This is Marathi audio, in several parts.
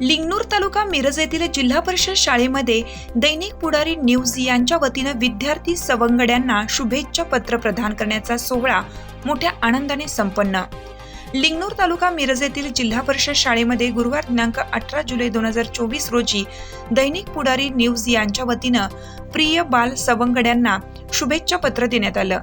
लिंगनूर तालुका मिरज येथील जिल्हा परिषद शाळेमध्ये दैनिक पुढारी न्यूज यांच्या वतीनं विद्यार्थी सवंगड्यांना शुभेच्छा पत्र प्रदान करण्याचा सोहळा मोठ्या आनंदाने संपन्न. लिंगनूर तालुका मिरज येथील जिल्हा परिषद शाळेमध्ये गुरुवार दिनांक अठरा जुलै दोन हजार चोवीस रोजी दैनिक पुढारी न्यूज यांच्या वतीनं प्रिय बाल सवंगड्यांना शुभेच्छा पत्र देण्यात आलं.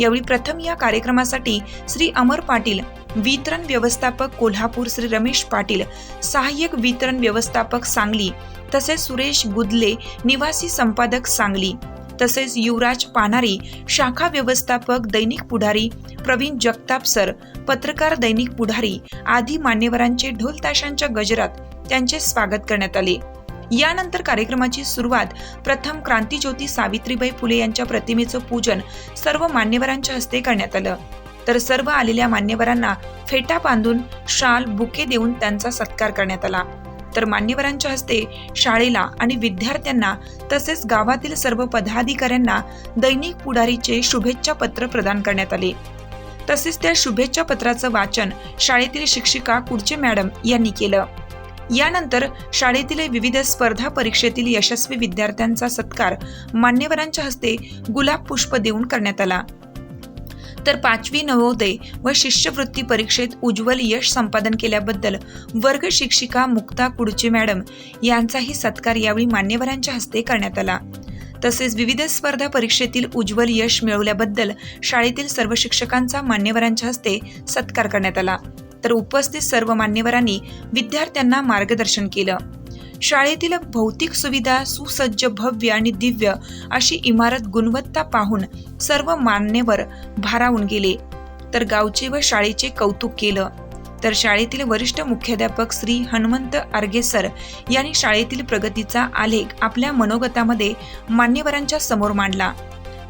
यावेळी प्रथम या कार्यक्रमासाठी श्री अमर पाटील वितरण व्यवस्थापक कोल्हापूर श्री रमेश पाटील सहाय्यक वितरण व्यवस्थापक सांगली तसेच सुरेश गुदले निवासी संपादक सांगली तसेच युवराज पानारी शाखा व्यवस्थापक दैनिक पुढारी प्रवीण जगताप सर पत्रकार दैनिक पुढारी आदी मान्यवरांचे ढोल ताशांच्या गजरात त्यांचे स्वागत करण्यात आले. यानंतर कार्यक्रमाची सुरुवात प्रथम क्रांतीज्योती सावित्रीबाई फुले यांच्या प्रतिमेचं पूजन सर्व मान्यवरांच्या हस्ते करण्यात आलं. तर सर्व आलेल्या मान्यवरांना फेटा बांधून शाल बुके देऊन त्यांचा सत्कार करण्यात आला. तर मान्यवरांच्या हस्ते शाळेला आणि विद्यार्थ्यांना तसेच गावातील सर्व पदाधिकाऱ्यांना दैनिक पुढारीचे शुभेच्छा पत्र प्रदान करण्यात आले. तसेच त्या शुभेच्छा पत्राचं वाचन शाळेतील शिक्षिका कुडचे मॅडम यांनी केलं. यानंतर शाळेतील विविध स्पर्धा परीक्षेतील यशस्वी विद्यार्थ्यांचा सत्कार मान्यवरांच्या हस्ते गुलाब पुष्प देऊन करण्यात आला. तर पाचवी नवोदय व शिष्यवृत्ती परीक्षेत उज्ज्वल यश संपादन केल्याबद्दल वर्ग शिक्षिका मुक्ता कुडचे मॅडम यांचाही सत्कार यावेळी मान्यवरांच्या हस्ते करण्यात आला. तसेच विविध स्पर्धा परीक्षेतील उज्ज्वल यश मिळवल्याबद्दल शाळेतील सर्व शिक्षकांचा मान्यवरांच्या हस्ते सत्कार करण्यात आला. तर उपस्थित सर्व मान्यवरांनी विद्यार्थ्यांना मार्गदर्शन केलं. शाळेतील भौतिक सुविधा सुसज्ज भव्य आणि दिव्य अशी इमारत गुणवत्ता पाहून सर्व मान्यवर भारावून गेले. तर गावचे व शाळेचे कौतुक केलं. तर शाळेतील वरिष्ठ मुख्याध्यापक श्री हनुमंत आर्गेसर यांनी शाळेतील प्रगतीचा आलेख आपल्या मनोगतामध्ये मान्यवरांच्या समोर मांडला.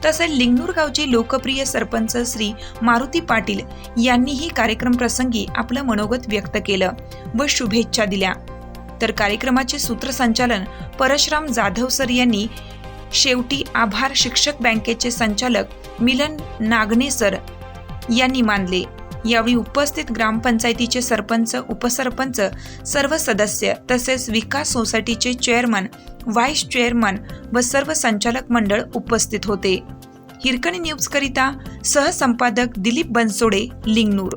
तसेच लिंगनूर गावचे लोकप्रिय सरपंच श्री मारुती पाटील यांनीही कार्यक्रम प्रसंगी आपलं मनोगत व्यक्त केलं व शुभेच्छा दिल्या. तर कार्यक्रमाचे सूत्रसंचालन परशराम जाधव सर यांनी. शेवटी आभार शिक्षक बँकेचे संचालक मिलन नागणे सर यांनी मानले. यावेळी उपस्थित ग्रामपंचायतीचे सरपंच उपसरपंच सर्व सदस्य तसेच विकास सोसायटीचे चेअरमन व्हाईस चेअरमन व सर्व संचालक मंडळ उपस्थित होते. हिरकणी न्यूजकरिता सहसंपादक दिलीप बनसोडे लिंगनूर.